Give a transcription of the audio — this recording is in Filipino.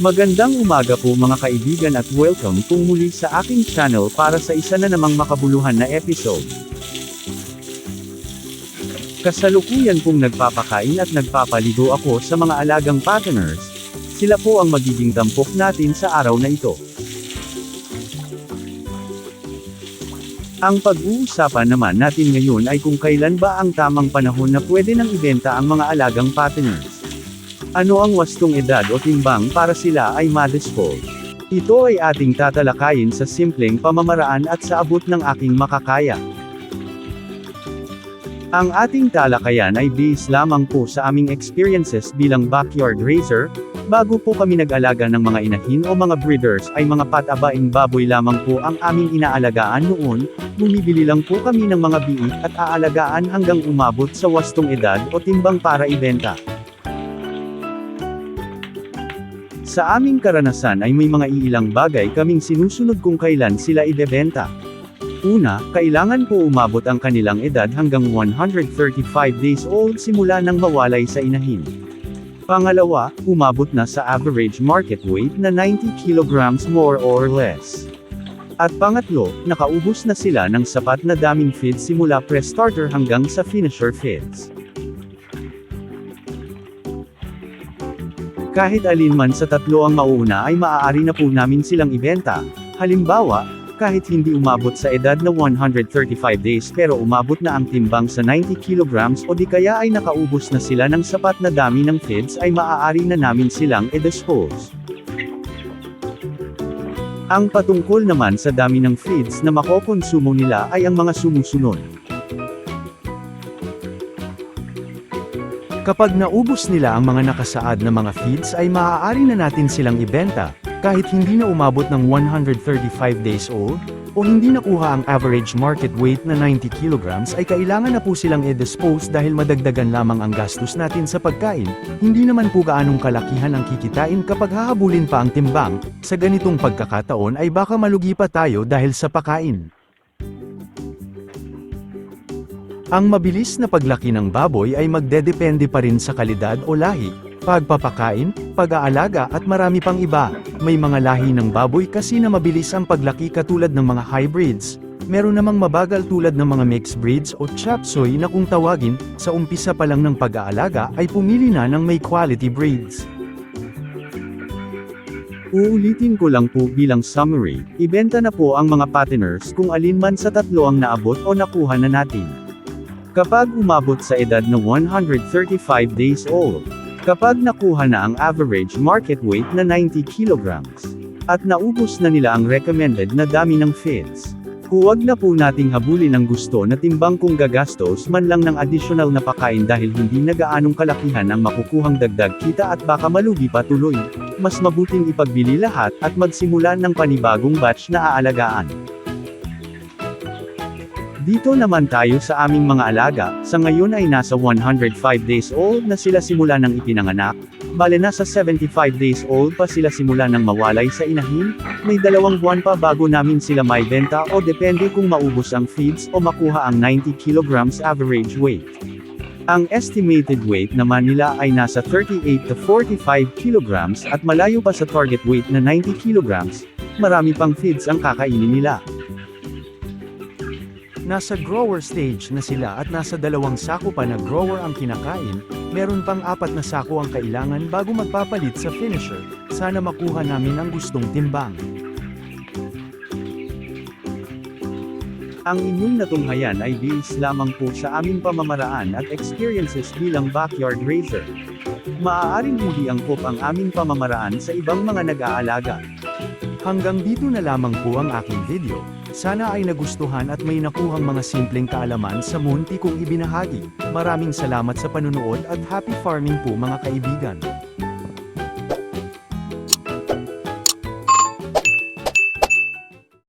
Magandang umaga po mga kaibigan at welcome po muli sa aking channel para sa isa na namang makabuluhan na episode. Kasalukuyan pong nagpapakain at nagpapaligo ako sa mga alagang patterners. Sila po ang magiging tampok natin sa araw na ito. Ang pag-uusapan naman natin ngayon ay kung kailan ba ang tamang panahon na pwede nang ibenta ang mga alagang patterners. Ano ang wastong edad o timbang para sila ay madispose? Ito ay ating tatalakayin sa simpleng pamamaraan at sa abot ng aking makakaya. Ang ating talakayan ay based lamang po sa aming experiences bilang backyard raiser, bago po kami nag-alaga ng mga inahin o mga breeders ay mga patabaing baboy lamang po ang aming inaalagaan noon, bumibili lang po kami ng mga biik at aalagaan hanggang umabot sa wastong edad o timbang para ibenta. Sa aming karanasan ay may mga iilang bagay kaming sinusunod kung kailan sila ibebenta. Una, kailangan po umabot ang kanilang edad hanggang 135 days old simula nang mawalay sa inahin. Pangalawa, umabot na sa average market weight na 90 kilograms more or less. At pangatlo, nakaubos na sila ng sapat na daming feeds simula pre-starter hanggang sa finisher feeds. Kahit alin man sa tatlo ang mauuna ay maaari na po namin silang ibenta. Halimbawa, kahit hindi umabot sa edad na 135 days pero umabot na ang timbang sa 90 kilograms o di kaya ay nakaubos na sila ng sapat na dami ng feeds ay maaari na namin silang i-dispose. Ang patungkol naman sa dami ng feeds na makokonsumo nila ay ang mga sumusunod. Kapag naubos nila ang mga nakasaad na mga feeds ay maaari na natin silang ibenta, kahit hindi na umabot ng 135 days old, o hindi nakuha ang average market weight na 90 kilograms ay kailangan na po silang i-dispose dahil madagdagan lamang ang gastos natin sa pagkain, hindi naman po gaanong kalakihan ang kikitain kapag hahabulin pa ang timbang, sa ganitong pagkakataon ay baka malugi pa tayo dahil sa pakain. Ang mabilis na paglaki ng baboy ay magdedepende pa rin sa kalidad o lahi, pagpapakain, pag-aalaga at marami pang iba. May mga lahi ng baboy kasi na mabilis ang paglaki katulad ng mga hybrids. Meron namang mabagal tulad ng mga mixed breeds o chop suey na kung tawagin, sa umpisa pa lang ng pag-aalaga ay pumili na ng may quality breeds. Uulitin ko lang po bilang summary, ibenta na po ang mga patterners kung alin man sa tatlo ang naabot o nakuha na natin. Kapag umabot sa edad na 135 days old, kapag nakuha na ang average market weight na 90 kilograms, at naubos na nila ang recommended na dami ng feeds, huwag na po nating habulin ang gusto na timbang kung gagastos man lang ng additional na pakain dahil hindi na gaanong kalakihan ang makukuhang dagdag kita at baka malugi pa tuloy. Mas mabuting ipagbili lahat at magsimula ng panibagong batch na aalagaan. Dito naman tayo sa aming mga alaga, sa ngayon ay nasa 105 days old na sila simula ng ipinanganak, bale nasa 75 days old pa sila simula ng mawalay sa inahin, may dalawang buwan pa bago namin sila may benta o depende kung maubos ang feeds o makuha ang 90 kilograms average weight. Ang estimated weight naman nila ay nasa 38 to 45 kilograms at malayo pa sa target weight na 90 kilograms, marami pang feeds ang kakainin nila. Nasa grower stage na sila at nasa dalawang sako pa na grower ang kinakain, meron pang apat na sako ang kailangan bago magpapalit sa finisher, sana makuha namin ang gustong timbang. Ang inyong natunghayan ay based lamang po sa aming pamamaraan at experiences bilang backyard raiser. Maaaring hindi angkop ang aming pamamaraan sa ibang mga nag-aalaga. Hanggang dito na lamang po ang aking video. Sana ay nagustuhan at may nakuhang mga simpleng kaalaman sa munti kong ibinahagi. Maraming salamat sa panunood at happy farming po mga kaibigan.